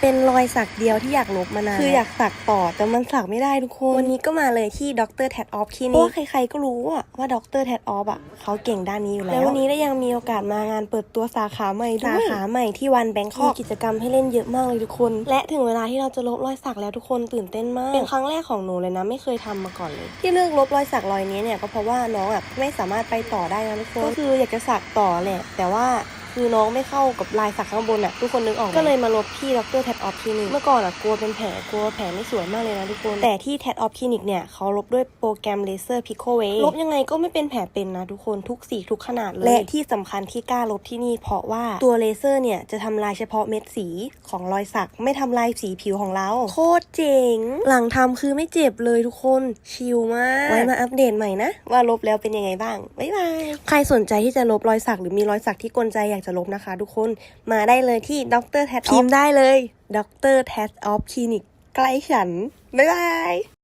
เป็นรอยสักเดียวที่อยากลบมานานคืออยากสักต่อแต่มันสักไม่ได้ทุกคน วันนี้ก็มาเลยที่ดรแทดออฟคลินิกเพราะว่าใครๆก็รู้อะว่าดรแทดออฟอะเขาเก่งด้านนี้อยู่แล้ว แล้ววันนี้ได้ยังมีโอกาสมางานเปิดตัวสาขาใหม่ด้วยสาขาใหม่ที่วันแบงคอกกิจกรรมให้เล่นเยอะมากเลยทุกคน และถึงเวลาที่เราจะลบรอยสักแล้วทุกคนตื่นเต้นมากเป็นครั้งแรกของหนูเลยนะไม่เคยทำมาก่อนเลย ที่เลือกลบรอยสักรอยนี้เนี่ยก็เพราะว่าน้องอะไม่สามารถไปต่อได้นะทุกคนก็คืออยากจะสักต่อแหละแต่ว่า คือน้องไม่เข้ากับลายสักข้างบนอะทุกคนนึกออกไหมก็เลยมาลบที่ดรแทดออฟคลินิกเมื่อก่อนอะกลัวเป็นแผลกลัวแผลไม่สวยมากเลยนะทุกคน แต่ที่แทดออฟคลินิกเนี่ยเขาลบด้วยโปรแกรมเลเซอร์พิโคเวลบยังไงก็ไม่เป็นแผลเป็นนะทุกคนทุกสีทุกขนาดเลย และที่สำคัญที่กล้าลบที่นี่ เพราะว่าตัวเลเซอร์เนี่ยจะทำลายเฉพาะเม็ดสีของรอยสัก ไม่ทำลายสีผิวของเราโคตรเจ๋งหลังทำคือไม่เจ็บเลยทุกคนชิลมากไว้มาอัปเดตใหม่นะ ว่าลบแล้วเป็นยังไงบ้างบ๊ายบายใครสนใจที่จะลบรอยสักหรือมีรอยสักที่กลใจอยากจะลบนะคะ ทุกคนมาได้เลยที่ดรแทดพิมพ์ได้เลยดรแทดออฟคลินิกใกล้ฉัน บ๊ายบาย